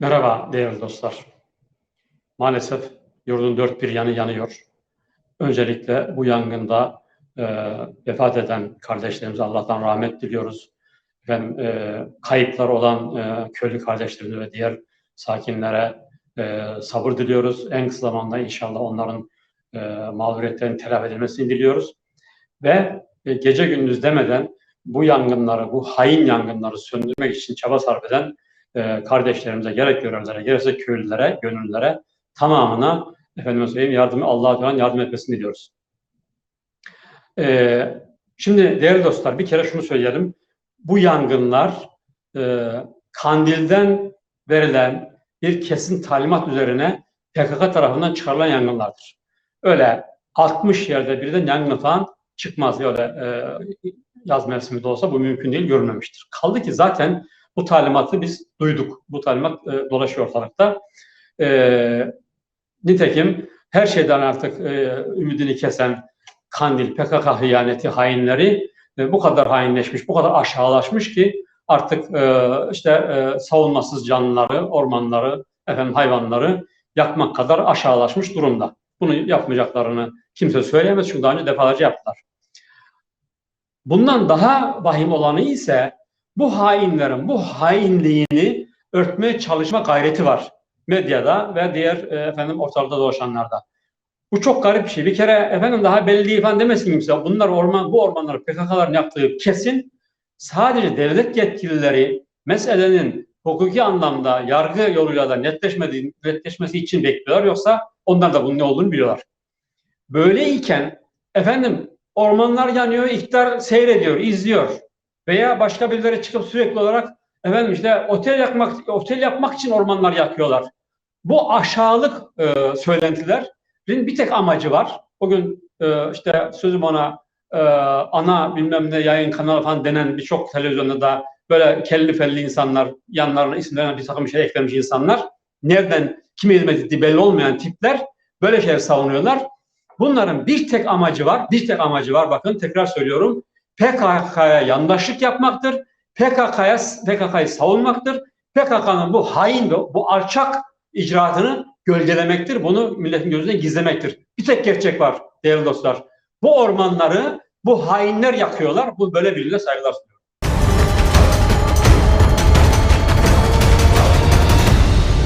Merhaba değerli dostlar. Maalesef yurdun dört bir yanı yanıyor. Öncelikle bu yangında e, vefat eden kardeşlerimize Allah'tan rahmet diliyoruz. Ben e, kayıplar olan e, köylü kardeşlerimize ve diğer sakinlere e, sabır diliyoruz. En kısa zamanda inşallah onların e, mağduriyetlerin telafi edilmesini diliyoruz. Ve e, gece gündüz demeden bu yangınları, bu hain yangınları söndürmek için çaba sarf eden e, kardeşlerimize, gerek görevlere, gerekse köylülere, gönüllülere tamamına efendime söyleyeyim yardımı Allah Teala yardım etmesini diliyoruz. E, şimdi değerli dostlar bir kere şunu söyleyelim. Bu yangınlar e, Kandil'den verilen bir kesin talimat üzerine PKK tarafından çıkarılan yangınlardır. Öyle 60 yerde birden yangın falan çıkmaz. Öyle e, yaz mevsimi de olsa bu mümkün değil, görülmemiştir. Kaldı ki zaten bu talimatı biz duyduk. Bu talimat e, dolaşıyor ortalıkta. E, nitekim her şeyden artık e, ümidini kesen Kandil, PKK hıyaneti, hainleri e, bu kadar hainleşmiş, bu kadar aşağılaşmış ki artık e, işte e, savunmasız canlıları, ormanları, efendim hayvanları yakmak kadar aşağılaşmış durumda. Bunu yapmayacaklarını kimse söyleyemez çünkü daha önce defalarca yaptılar. Bundan daha vahim olanı ise bu hainlerin bu hainliğini örtmeye çalışma gayreti var medyada ve diğer e, efendim ortalıkta dolaşanlarda. Bu çok garip bir şey. Bir kere efendim daha belli falan demesin kimse. Bunlar orman, bu ormanları PKK'ların yaptığı kesin. Sadece devlet yetkilileri meselenin hukuki anlamda yargı yoluyla da netleşmediği, netleşmesi için bekliyorlar. Yoksa onlar da bunun ne olduğunu biliyorlar. Böyleyken efendim ormanlar yanıyor, iktidar seyrediyor, izliyor. Veya başka birileri çıkıp sürekli olarak efendim işte otel yakmak, otel yapmak için ormanlar yakıyorlar. Bu aşağılık e, söylentilerin bir tek amacı var. Bugün e, işte sözüm ona e, ana bilmem ne yayın kanalı falan denen birçok televizyonda da böyle kelli felli insanlar yanlarına isimlerine bir takım şey eklemiş insanlar nereden kime hizmet ettiği belli olmayan tipler böyle şeyler savunuyorlar. Bunların bir tek amacı var. Bir tek amacı var. Bakın tekrar söylüyorum. PKK'ya yandaşlık yapmaktır. PKK'ya PKK'yı savunmaktır. PKK'nın bu hain ve bu alçak icraatını gölgelemektir. Bunu milletin gözünden gizlemektir. Bir tek gerçek var değerli dostlar. Bu ormanları bu hainler yakıyorlar. Bu böyle birine saygılar sunuyorum.